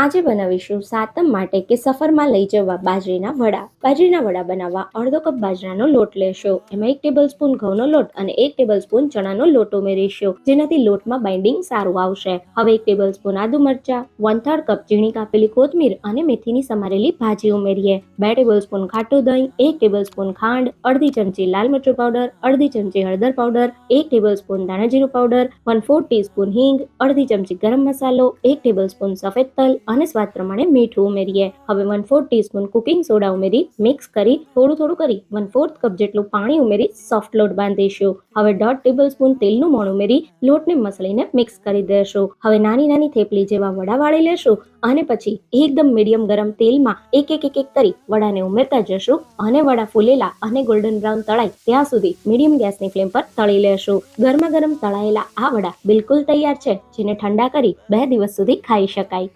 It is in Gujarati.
આજે બનાવીશું સાતમ માટે કે સફરમાં લઈ જવા બાજરીના વડા. બાજરીના વડા બનાવવા અડધો કપ બાજરાનો લોટ લેશો. એમાં એક ટેબલ સ્પૂન ઘઉંનો લોટ અને એક ટેબલ સ્પૂન ચણાનો લોટ ઉમેરીશો. જેનાથી લોટમાં બાઇન્ડિંગ સારું આવશે. હવે એક ટેબલ સ્પૂન આદુ મરચા વન થર્ડ કપ ઝીણી કાપેલી કોથમીર અને મેથીની સમારેલી ભાજી ઉમેરીએ. બે ટેબલ સ્પૂન ખાટું દહીં, એક ટેબલ સ્પૂન ખાંડ, અડધી ચમચી લાલ મરચું પાવડર અડધી ચમચી હળદર પાવડર એક ટેબલ સ્પૂન ધાણા જીરું પાવડર વન ફોર ટીસ્પૂન હિંગ, અડધી ચમચી ગરમ મસાલો, એક ટેબલ સ્પૂન સફેદ તલ અને સ્વાદ પ્રમાણે મીઠું ઉમેરીએ. હવે one fourth teaspoon cooking soda ઉમેરી મિક્સ કરી, થોડું થોડું કરી વન ફોર્થ કપ જેટલું પાણી ઉમેરી સોફ્ટ લોટ બાંધીશું. હવે દોઢ ટેબલ સ્પૂન તેલનું મોણ ઉમેરી, લોટને મસળીને મિક્સ કરી દેશું. હવે નાની નાની થેપલી જેવા વડા વાળી લેશું અને પછી એકદમ મીડિયમ ગરમ તેલમાં એક એક એક એક કરી વડાને ઉમેરતા જશું અને વડા ફૂલેલા અને ગોલ્ડન બ્રાઉન તળાય ત્યાં સુધી મીડિયમ ગેસની ફ્લેમ પર તળી લેશું. ગરમા ગરમ તળાયેલા આ વડા બિલકુલ તૈયાર છે, જેને ઠંડા કરી બે દિવસ સુધી ખાઈ શકાય.